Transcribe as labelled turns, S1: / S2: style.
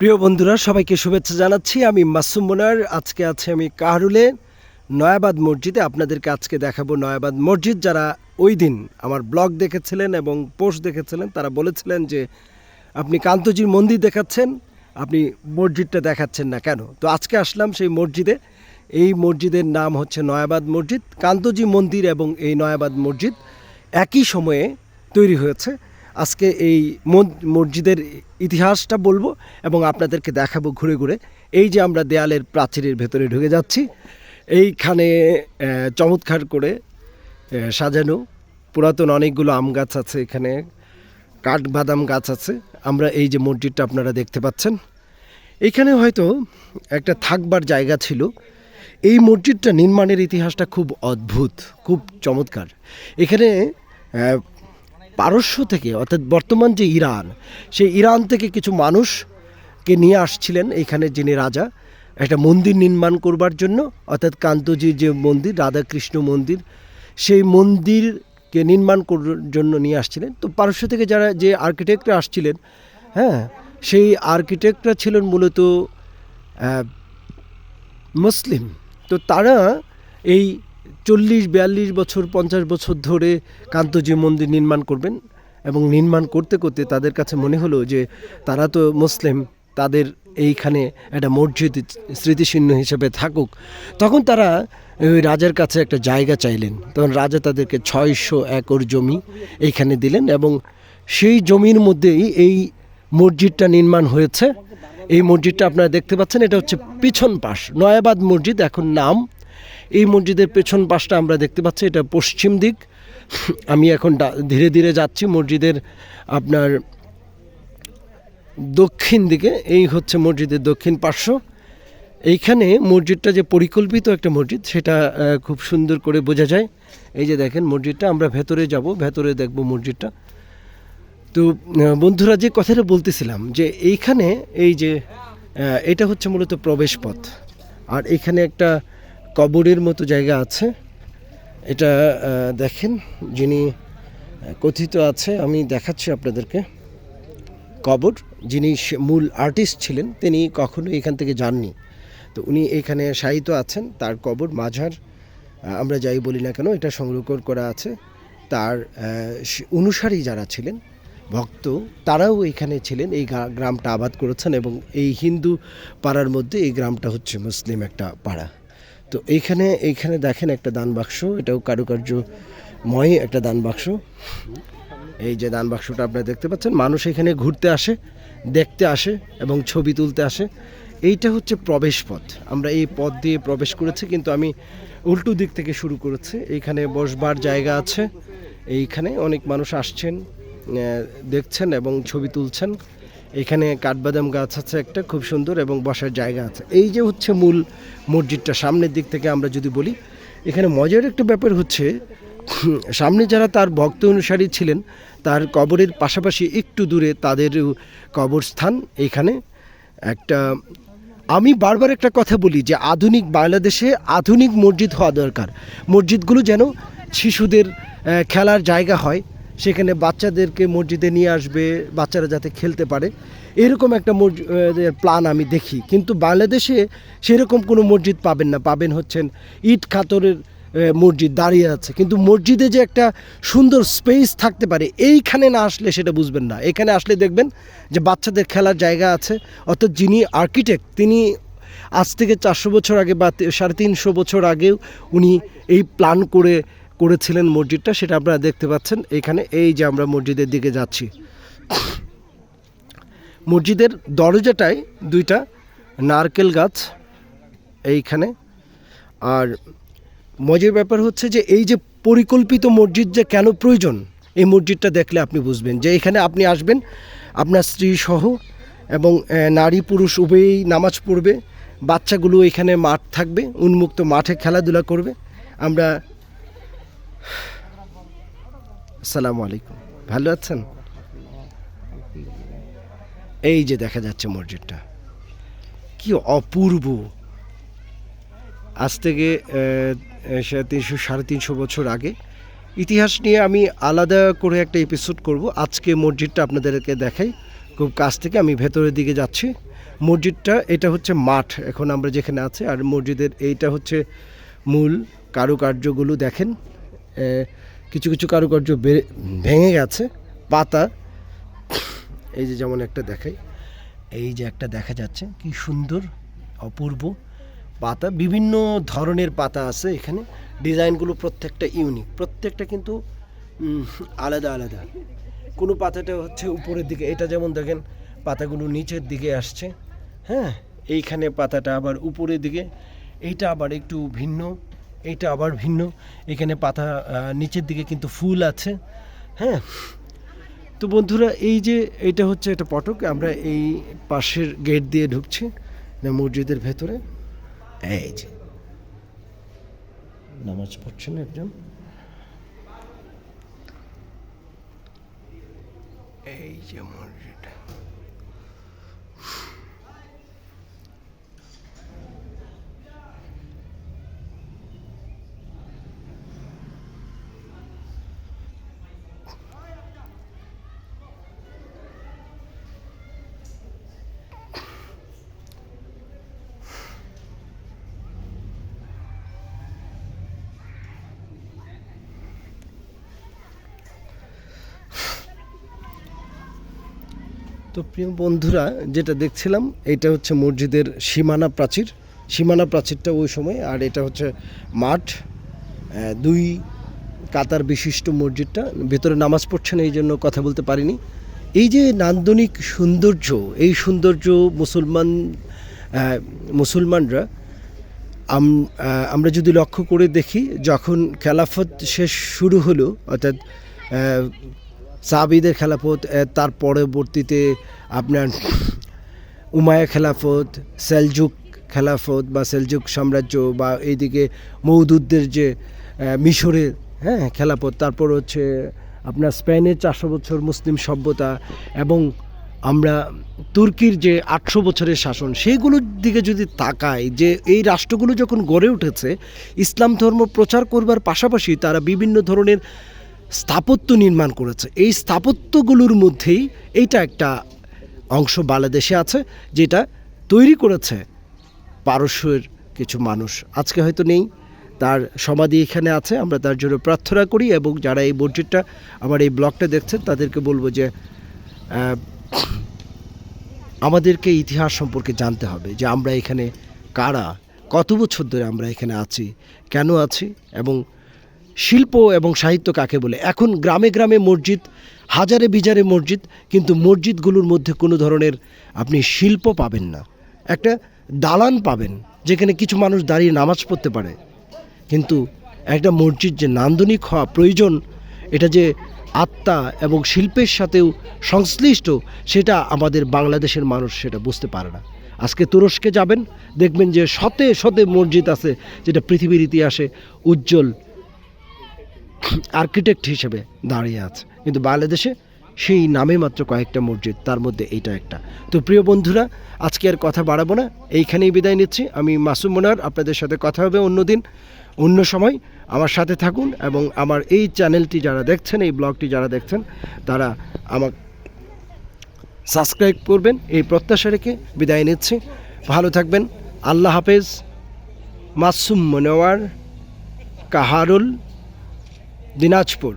S1: প্রিয় বন্ধুরা, সবাইকে শুভেচ্ছা জানাচ্ছি। আমি মাসুম মোনার। আজকে আছে আমি কাহরুলে, নয়াবাদ মসজিদে। আপনাদেরকে আজকে দেখাবো নয়াবাদ মসজিদ। যারা ওই দিন আমার ব্লগ দেখেছিলেন এবং পোস্ট দেখেছিলেন, তারা বলেছিলেন যে, আপনি কান্তজির মন্দির দেখাচ্ছেন, আপনি মসজিদটা দেখাচ্ছেন না কেন? তো আজকে আসলাম সেই মসজিদে। এই মসজিদের নাম হচ্ছে নয়াবাদ মসজিদ। কান্তজি মন্দির এবং এই নয়াবাদ মসজিদ একই সময়ে তৈরি হয়েছে। আজকে এই মসজিদের ইতিহাসটা বলব এবং আপনাদেরকে দেখাবো ঘুরে ঘুরে। এই যে আমরা দেয়ালের প্রাচীরের ভেতরে ঢুকে যাচ্ছি, এইখানে চমৎকার করে সাজানো। পুরাতন অনেকগুলো আম গাছ আছে এখানে, কাঠবাদাম গাছ আছে। আমরা এই যে মসজিদটা আপনারা দেখতে পাচ্ছেন। এইখানে হয়তো একটা থাকবার জায়গা ছিল। এই মসজিদটা নির্মাণের ইতিহাসটা খুব অদ্ভুত, খুব চমৎকার। এখানে পারস্য থেকে, অর্থাৎ বর্তমান যে ইরান, সেই ইরান থেকে কিছু মানুষকে নিয়ে আসছিলেন এখানে যিনি রাজা। একটা মন্দির নির্মাণ করবার জন্য, অর্থাৎ কান্তজির যে মন্দির, রাধাকৃষ্ণ মন্দির, সেই মন্দিরকে নির্মাণ করার জন্য নিয়ে আসছিলেন। তো পারস্য থেকে যারা যে আর্কিটেক্টরা আসছিলেন হ্যাঁ সেই আর্কিটেক্টরা ছিলেন মূলত মুসলিম। তো তারা এই চল্লিশ, বিয়াল্লিশ বছর, পঞ্চাশ বছর ধরে কান্তজি মন্দির নির্মাণ করবেন এবং নির্মাণ করতে করতে তাদের কাছে মনে হলো যে তারা তো মুসলিম, তাদের এইখানে একটা মসজিদ স্মৃতিচিহ্ন হিসেবে থাকুক। তখন তারা ওই রাজার কাছে একটা জায়গা চাইলেন। তখন রাজা তাদেরকে ছয়শো একর জমি এইখানে দিলেন এবং সেই জমির মধ্যেই এই মসজিদটা নির্মাণ হয়েছে। এই মসজিদটা আপনারা দেখতে পাচ্ছেন, এটা হচ্ছে পিছন পাশ, নয়াবাদ মসজিদ, এখন নাম এই মসজিদের পেছন পাশটা আমরা দেখতে পাচ্ছি, এটা পশ্চিম দিক। আমি এখন ধীরে ধীরে যাচ্ছি মসজিদের আপনার দক্ষিণ দিকে, এই হচ্ছে মসজিদের দক্ষিণ পার্শ্ব। এইখানে মসজিদটা যে পরিকল্পিত একটা মসজিদ, সেটা খুব সুন্দর করে বোঝা যায়। এই যে দেখেন মসজিদটা, আমরা ভেতরে যাব, ভেতরে দেখব মসজিদটা। তো বন্ধুরা, যে কথাটা বলতেছিলাম, যে এইখানে এই যে এটা হচ্ছে মূলত প্রবেশ পথ আর এখানে একটা কবরের মতো জায়গা আছে। এটা দেখেন যিনি কথিত আছে, আমি দেখাচ্ছি আপনাদেরকে। কবর, যিনি মূল আর্টিস্ট ছিলেন, তিনি কখনো এখান থেকে যাননি। তো উনি এখানে শায়িত আছেন, তার কবর মাঝার আমরা যাই বলি না কেন, এটা সংগ্রহ করা আছে। তার অনুসারী যারা ছিলেন, ভক্ত, তারাও এখানে ছিলেন, এই গ্রামটা আবাদ করেছেন এবং এই হিন্দু পাড়ার মধ্যে এই গ্রামটা হচ্ছে মুসলিম একটা পাড়া। তো এইখানে এইখানে দেখেন একটা দান বাক্স, এটাও কারুকার্যময় একটা দান বাক্স। এই যে দান বাক্সটা আপনারা দেখতে পাচ্ছেন, মানুষ এখানে ঘুরতে আসে, দেখতে আসে এবং ছবি তুলতে আসে। এইটা হচ্ছে প্রবেশ পথ। আমরা এই পথ দিয়ে প্রবেশ করেছি, কিন্তু আমি উল্টো দিক থেকে শুরু করেছি। এইখানে বসবার জায়গা আছে। এইখানে অনেক মানুষ আসছেন দেখছেন এবং ছবি তুলছেন। এখানে কাঠবাদাম গাছ আছে একটা, খুব সুন্দর এবং বসার জায়গা আছে। এই যে হচ্ছে মূল মসজিদটা সামনের দিক থেকে আমরা যদি বলি, এখানে মজার একটা ব্যাপার হচ্ছে, সামনে যারা তার ভক্ত অনুসারী ছিলেন, তার কবরের পাশাপাশি একটু দূরে তাদের কবরস্থান এইখানে একটা, আমি বারবার একটা কথা বলি যে আধুনিক বাংলাদেশে আধুনিক মসজিদ হওয়া দরকার। মসজিদগুলো যেন শিশুদের খেলার জায়গা হয় সেখানে বাচ্চাদেরকে মসজিদে নিয়ে আসবে, বাচ্চারা যাতে খেলতে পারে। এরকম একটা প্ল্যান আমি দেখি। কিন্তু বাংলাদেশে সেরকম কোনো মসজিদ পাবেন না। পাবেন হচ্ছেন ইট খাতরের মসজিদ দাঁড়িয়ে আছে। কিন্তু মসজিদে যে একটা সুন্দর স্পেস থাকতে পারে, এইখানে না আসলে সেটা বুঝবেন না। এখানে আসলে দেখবেন যে বাচ্চাদের খেলার জায়গা আছে। অর্থাৎ যিনি আর্কিটেক্ট তিনি আজ থেকে চারশো বছর আগে বা সাড়ে তিনশো বছর আগেও উনি এই প্ল্যান করে করেছিলেন মসজিদটা, সেটা আপনারা দেখতে পাচ্ছেন। এইখানে এই যে আমরা মসজিদের দিকে যাচ্ছি। মসজিদের দরজাটায় দুইটা নারকেল গাছ এইখানে। আর মজার ব্যাপার হচ্ছে যে এই যে পরিকল্পিত মসজিদ যে কেন প্রয়োজন, এই মসজিদটা দেখলে আপনি বুঝবেন যে এখানে আপনি আসবেন, আপনার স্ত্রী সহ এবং নারী পুরুষ উভয়ই নামাজ পড়বে, বাচ্চাগুলো এখানে মাঠ থাকবে, উন্মুক্ত মাঠে খেলাধুলা করবে। আমরা আসসালামু আলাইকুম। ভালো আছেন? এই যে দেখা যাচ্ছে মসজিদটা। কি অপূর্ব। আজ থেকে তিনশো, সাড়ে তিনশো বছর আগে। ইতিহাস নিয়ে আমি আলাদা করে একটা এপিসোড করব। আজকে মসজিদটা আপনাদেরকে দেখাই। খুব কাছ থেকে আমি ভেতরের দিকে যাচ্ছি। মসজিদটা, এটা হচ্ছে মাঠ এখন আমরা যেখানে আছি। আর মসজিদের এইটা হচ্ছে মূল কারুকার্যগুলো দেখেন। কিছু কিছু কারুকার্য ভেঙে গেছে, পাতা। এই যে যেমন একটা দেখাই, এই যে একটা দেখা যাচ্ছে, কি সুন্দর, অপূর্ব পাতা। বিভিন্ন ধরনের পাতা আছে এখানে, ডিজাইনগুলো প্রত্যেকটা ইউনিক। প্রত্যেকটা কিন্তু আলাদা আলাদা। কোনো পাতাটা হচ্ছে উপরের দিকে, এটা যেমন দেখেন, পাতাগুলো নিচের দিকে আসছে হ্যাঁ? এইখানে পাতাটা আবার উপরের দিকে, এইটা আবার একটু ভিন্ন। এইটা আবার ভিন্ন। এখানে পাতা নিচের দিকে কিন্তু ফুল আছে। হ্যাঁ? তো বন্ধুরা, এই যে এটা হচ্ছে একটা পটক, আমরা এই পাশের গেট দিয়ে ঢুকছি মসজিদের ভেতরে। এই যে। নামাজ পড়ছেন একজন। এই যে মসজিদ তো প্রিয় বন্ধুরা, যেটা দেখছিলাম, এটা হচ্ছে মসজিদের সীমানা প্রাচীর। সীমানা প্রাচীরটা ওই সময়, আর এটা হচ্ছে মাঠ। দুই কাতার বিশিষ্ট মসজিদটা। ভেতরে নামাজ পড়ছেন, এই জন্য কথা বলতে পারিনি। এই যে নান্দনিক সৌন্দর্য, এই সৌন্দর্য মুসলমান মুসলমানরা আমরা যদি লক্ষ্য করে দেখি, যখন খেলাফত শেষ শুরু হলো, অর্থাৎ সাবিদের খেলাফত তার পরবর্তীতে আপনার উমায়া খেলাফত, সেলজুক খেলাফত বা সেলজুক সাম্রাজ্য বা এইদিকে মৌদুদদের যে মিশরের হ্যাঁ খেলাফত, তারপর হচ্ছে আপনার স্পেনের চারশো বছর মুসলিম সভ্যতা এবং আমরা তুর্কির যে আটশো বছরের শাসন সেইগুলোর দিকে যদি তাকাই, যে এই রাষ্ট্রগুলো যখন গড়ে উঠেছে, ইসলাম ধর্ম প্রচার করবার পাশাপাশি তারা বিভিন্ন ধরনের স্থাপত্য নির্মাণ করেছে। এই স্থাপত্যগুলোর মধ্যেই এইটা একটা অংশ বাংলাদেশে আছে, যেটা তৈরি করেছে পারস্যের কিছু মানুষ। আজকে হয়তো নেই, তার সমাধি এখানে আছে, আমরা তার জন্য প্রার্থনা করি এবং যারা এই মসজিদটা, আমার এই ব্লগটা দেখছেন, তাদেরকে বলব যে আমাদেরকে ইতিহাস সম্পর্কে জানতে হবে যে আমরা এখানে কারা, কত বছর ধরে আমরা এখানে আছি, কেন আছি এবং শিল্প এবং সাহিত্য কাকে বলে? এখন গ্রামে গ্রামে মসজিদ, হাজারে বিজারে মসজিদ, কিন্তু মসজিদগুলোর মধ্যে কোনো ধরনের আপনি শিল্প পাবেন না। একটা দালান পাবেন, যেখানে কিছু মানুষ দাঁড়িয়ে নামাজ পড়তে পারে। কিন্তু একটা মসজিদ যে নান্দনিক হওয়া প্রয়োজন, এটা যে আত্মা এবং শিল্পের সাথেও সংশ্লিষ্ট, সেটা আমাদের বাংলাদেশের মানুষ সেটা বুঝতে পারে না। আজকে তুরস্কে যাবেন, দেখবেন যে শতে শতে মসজিদ আছে, যেটা পৃথিবীর ইতিহাসে উজ্জ্বল আর্কিটেক্ট হিসেবে দাঁড়িয়ে আছে। কিন্তু বাংলাদেশে সেই নামে মাত্র কয়েকটা মসজিদ, তার মধ্যে এইটা একটা। তো প্রিয় বন্ধুরা, আজকে আর কথা বাড়াবো না। এইখানেই বিদায় নিচ্ছি। আমি মাসুম মোনার, আপনাদের সাথে কথা হবে অন্যদিন, অন্য সময়। আমার সাথে থাকুন এবং আমার এই চ্যানেলটি যারা দেখছেন, এই ব্লগটি যারা দেখছেন, তারা আমার সাবস্ক্রাইব করবেন। এই প্রত্যাশা রেখে বিদায় নিচ্ছি। ভালো থাকবেন। আল্লাহ হাফেজ। মাসুম মনোয়ার কাহারুল দিনাজপুর।